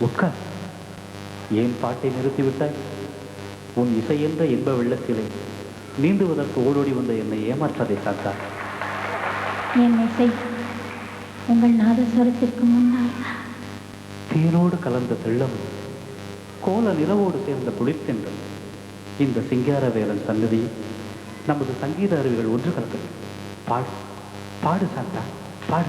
உட்கார். ஏன் பாட்டை நிறுத்திவிட்டாய்? உன் இசை என்ற இன்ப வெள்ளத்திலே நீந்துவதற்கு ஓடோடி வந்த என்னை ஏமாற்றாதே சாத்தா என் இசை உங்கள் நாதஸ்வரத்திற்கு முன்னால். தேனோடு கலந்த தெள்ளம் கோல நிலவோடு சேர்ந்த குளிர்த்தென்றல் இந்த சிங்காரவேலன் சன்னதியில் நமது சங்கீத அருவிகள் ஒன்று கலந்தது பாடு. பாடு சாந்தா. பாடு.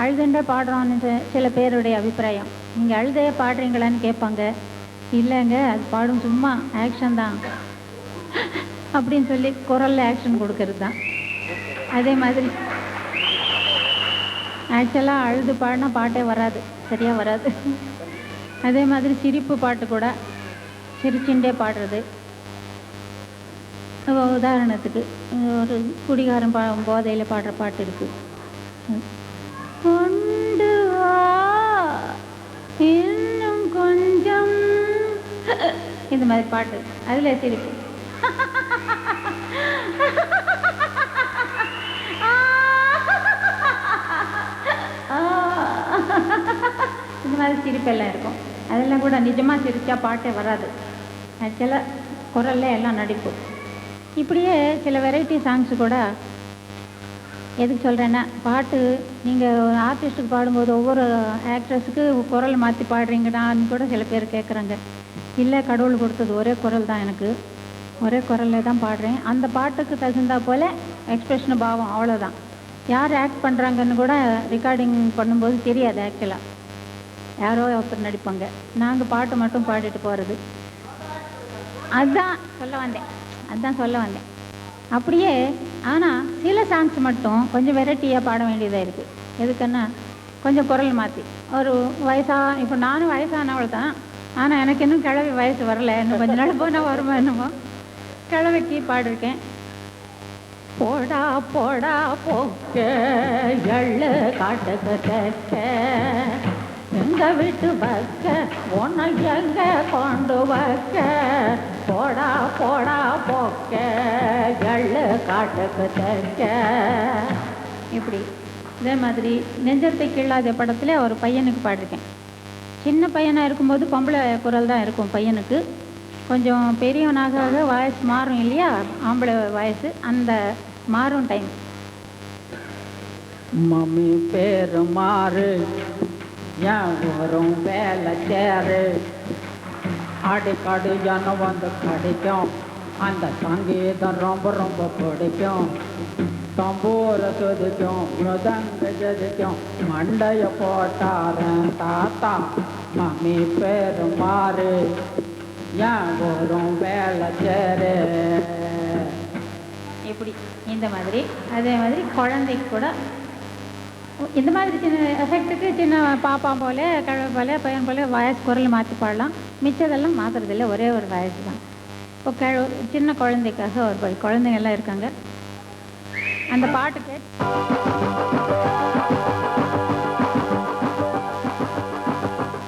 அழுதுண்டே பாடுறோன்னு சில பேருடைய அபிப்பிராயம். நீங்கள் அழுதே பாடுறீங்களான்னு கேட்பாங்க. இல்லைங்க அது பாடும் சும்மா ஆக்ஷன் தான். அப்படின்னு சொல்லி குரலில் ஆக்ஷன் கொடுக்கறது தான். அதே மாதிரி ஆக்சுவலாக அழுது பாடினா பாட்டே வராது. சரியாக வராது. அதே மாதிரி சிரிப்பு பாட்டு கூட சிரிச்சுண்டே பாடுறது. உதாரணத்துக்கு ஒரு குடிகாரன் பா போதையில் பாடுற பாட்டு இருக்குது கொண்டு வா. இன்னும் கொஞ்சம். இந்த மாதிரி பாட்டு. அதில் சிரிப்பு. இந்த மாதிரி சிரிப்பெல்லாம் இருக்கும். அதெல்லாம் கூட நிஜமாக சிரித்தா பாட்டே வராது. சில குரல்ல எல்லாம் நடிப்பு இப்படியே சில வெரைட்டி சாங்ஸ் கூட எதுக்கு சொல்கிறேன்னா பாட்டு நீங்கள் ஒரு ஆர்டிஸ்ட்டுக்கு பாடும்போது ஒவ்வொரு ஆக்ட்ரஸுக்கு குரல் மாற்றி பாடுறீங்கடான்னு கூட சில பேர் கேட்குறாங்க இல்லை கடவுள் கொடுத்தது ஒரே குரல் தான் எனக்கு. ஒரே குரலில் தான் பாடுறேன். அந்த பாட்டுக்கு தகுந்தா போல் எக்ஸ்பிரஷன் பாவம் அவ்வளோதான் யார் ஆக்ட் பண்ணுறாங்கன்னு கூட ரெக்கார்டிங் பண்ணும்போது தெரியாது ஆக்சுவலாக யாரோ ஒருத்தர் நடிப்பாங்க. நாங்கள் பாட்டு மட்டும் பாடிட்டு போகிறது அதுதான் சொல்ல வந்தேன். அதுதான் சொல்ல வந்தேன். அப்படியே ஆனால் சில சாங்ஸ் மட்டும் கொஞ்சம் வெரைட்டியாக பாட வேண்டியதாக இருக்குது எதுக்குன்னா கொஞ்சம் குரல் மாற்றி ஒரு வயசா இப்போ நானும் வயசானவள் தான். ஆனால் எனக்கு இன்னும் கிழவி வயசு வரல. இன்னும் கொஞ்ச நாள் போனால் வருமா என்னமோ. கிழவிக்கு பாடிருக்கேன். போடா போடா போக்க எள்ளு காட்டுக்கு தெக்க எங்க வீட்டு பக்க உன்னை எங்கே கொண்டு வைக்க? போடா போடா போக்க. எள்ளு காட்டுக்கு தெக்க இப்படி. இதே மாதிரி நெஞ்சத்தை கிள்ளாத படத்துல ஒரு பையனுக்கு பாடிருக்கேன். சின்ன பையனாக இருக்கும்போது பொம்பளை குரல் தான் இருக்கும் பையனுக்கு. கொஞ்சம் பெரியவனாக ஆக வாய்ஸ் மாறும் இல்லையா? ஆம்பளை வயசு அந்த மாறும் டைம் மம்மி பேரு மாறு. என் வரும் வேலை சேரு அடிக்கடி ஜனம் வந்து கடிக்கும். அந்த சங்கீதம் ரொம்ப ரொம்ப பிடிக்கும். தம்பூர துதிக்கும் மிருதங்க ஜதிக்கும் மண்டைய போட்டாரன் தாத்தா மம்மி பேரு மாறு. என் வரும் வேலை சேரு இப்படி இந்த மாதிரி. அதே மாதிரி குழந்தைக்கு கூட இந்த மாதிரி சின்ன எஃபெக்ட்டுக்கு சின்ன பாப்பா போல கிழவை போல பையன் போல வயசு குரல் மாற்றி பாடலாம். மிச்சதெல்லாம் மாற்றுறதில்ல ஒரே ஒரு வயசு தான். இப்போ கிழ சின்ன குழந்தைக்காக ஒரு குழந்தைங்கள்லாம் குழந்தைங்க எல்லாம் இருக்காங்க. அந்த பாட்டு கேட்டு